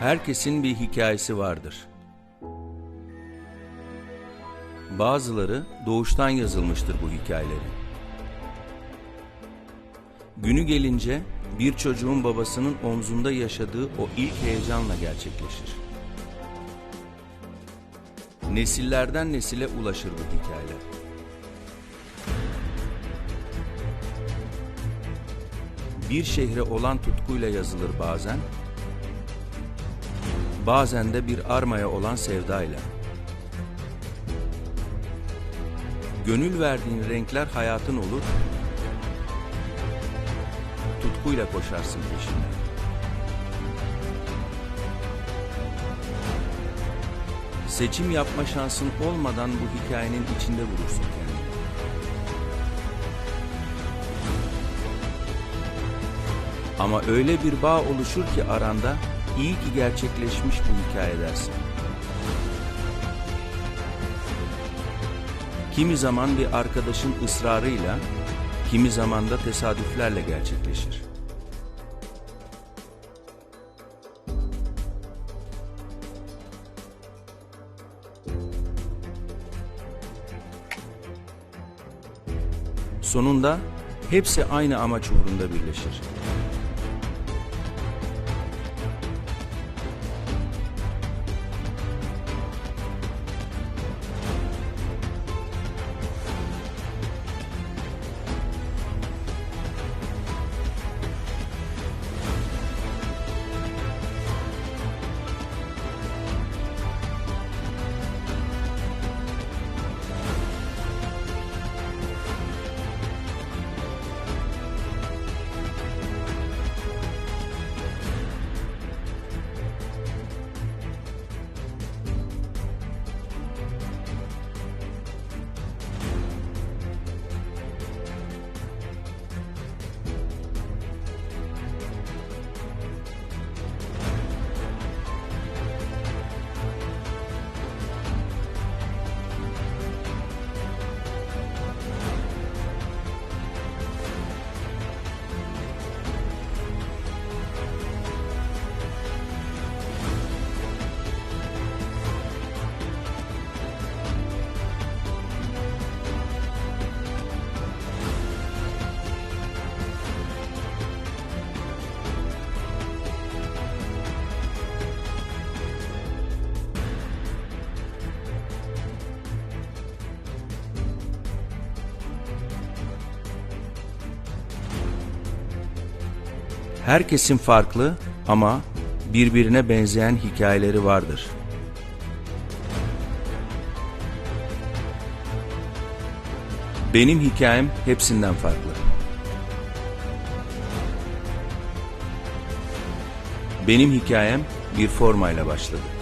Herkesin bir hikayesi vardır. Bazıları doğuştan yazılmıştır bu hikayeleri. Günü gelince bir çocuğun babasının omzunda yaşadığı o ilk heyecanla gerçekleşir. Nesillerden nesile ulaşır bu hikayeler. Bir şehre olan tutkuyla yazılır bazen, bazen de bir armaya olan sevdayla. Gönül verdiğin renkler hayatın olur, tutkuyla koşarsın peşinden. Seçim yapma şansın olmadan bu hikayenin içinde bulursun kendini. Ama öyle bir bağ oluşur ki aranda iyi ki gerçekleşmiş bu hikaye dersin. Kimi zaman bir arkadaşın ısrarıyla, kimi zaman da tesadüflerle gerçekleşir. Sonunda hepsi aynı amaç uğrunda birleşir. Herkesin farklı ama birbirine benzeyen hikayeleri vardır. Benim hikayem hepsinden farklı. Benim hikayem bir formayla başladı.